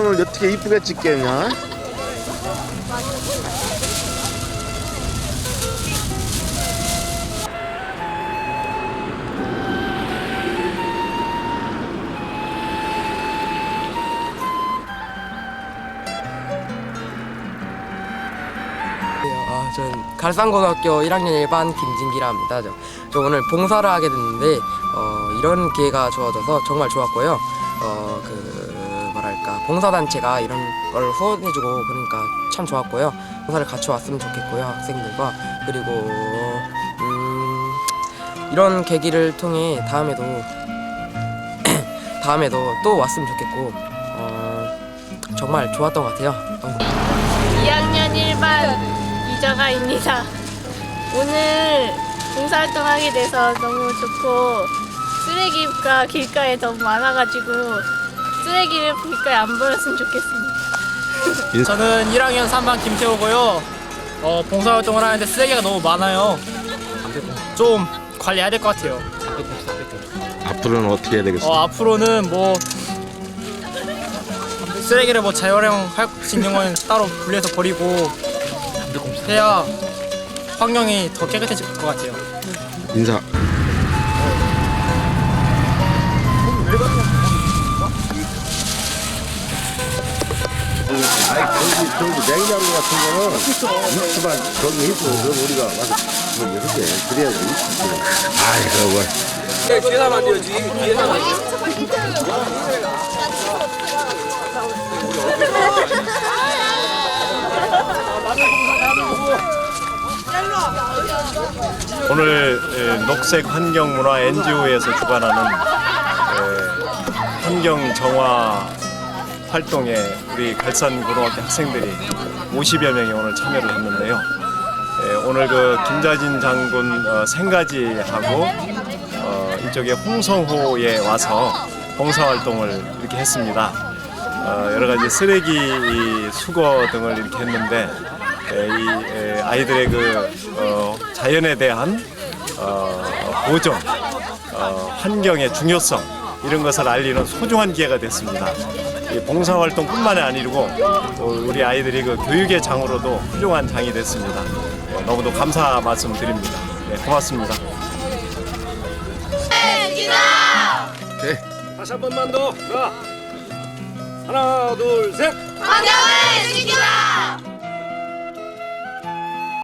오늘 어떻게 이쁘게 찍겠냐? 아, 전 갈산고등학교 1학년 1반 김진기라 합니다. 저, 저 오늘 봉사를 하게 됐는데 어, 이런 기회가 주어져서 정말 좋았고요. 어, 그 뭐랄까 봉사단체가 이런 걸 후원해주고 그러니까 참 좋았고요. 봉사를 같이 왔으면 좋겠고요 학생들과 그리고 음, 이런 계기를 통해 다음에도 다음에도 또 왔으면 좋겠고 어, 정말 좋았던 것 같아요. 어. 2학년 1반 이정아입니다. 오늘 봉사활동하게 돼서 너무 좋고 쓰레기가 길가에 너무 많아가지고 쓰레기를 길가에 안 버렸으면 좋겠습니다. 저는 1학년 3반 김태호고요. 어, 봉사활동을 하는데 쓰레기가 너무 많아요. 좀 관리해야 될 것 같아요. 앞으로는 어떻게 해야 되겠어? 어, 앞으로는 뭐 쓰레기를 뭐 재활용할 수 있는 건 따로 분리해서 버리고 해야 환경이 더 깨끗해질 것 같아요. 인사. 아니 저기 저기 냉장고 같은 거는 있지만 저기 있어 그럼 우리가 와서 뭐 이렇게 그래야지 아이고 뭐. 오늘 에, 녹색 환경 문화 NGO에서 주관하는 에, 환경 정화 활동에 우리 갈산 고등학교 학생들이 50여 명이 오늘 참여를 했는데요. 에, 오늘 그 김자진 장군 어, 생가지하고 어, 이쪽에 홍성호에 와서 봉사활동을 이렇게 했습니다. 어, 여러 가지 쓰레기 이 수거 등을 이렇게 했는데 에, 이 에, 아이들의 그 어, 자연에 대한 어, 보존, 어, 환경의 중요성 이런 것을 알리는 소중한 기회가 됐습니다. 이 봉사활동뿐만이 아니고 어, 우리 아이들이 그 교육의 장으로도 훌륭한 장이 됐습니다. 예, 너무도 감사 말씀드립니다. 예, 고맙습니다. 네. 다시 한 번만 더. 자, 하나, 둘, 셋. 환경을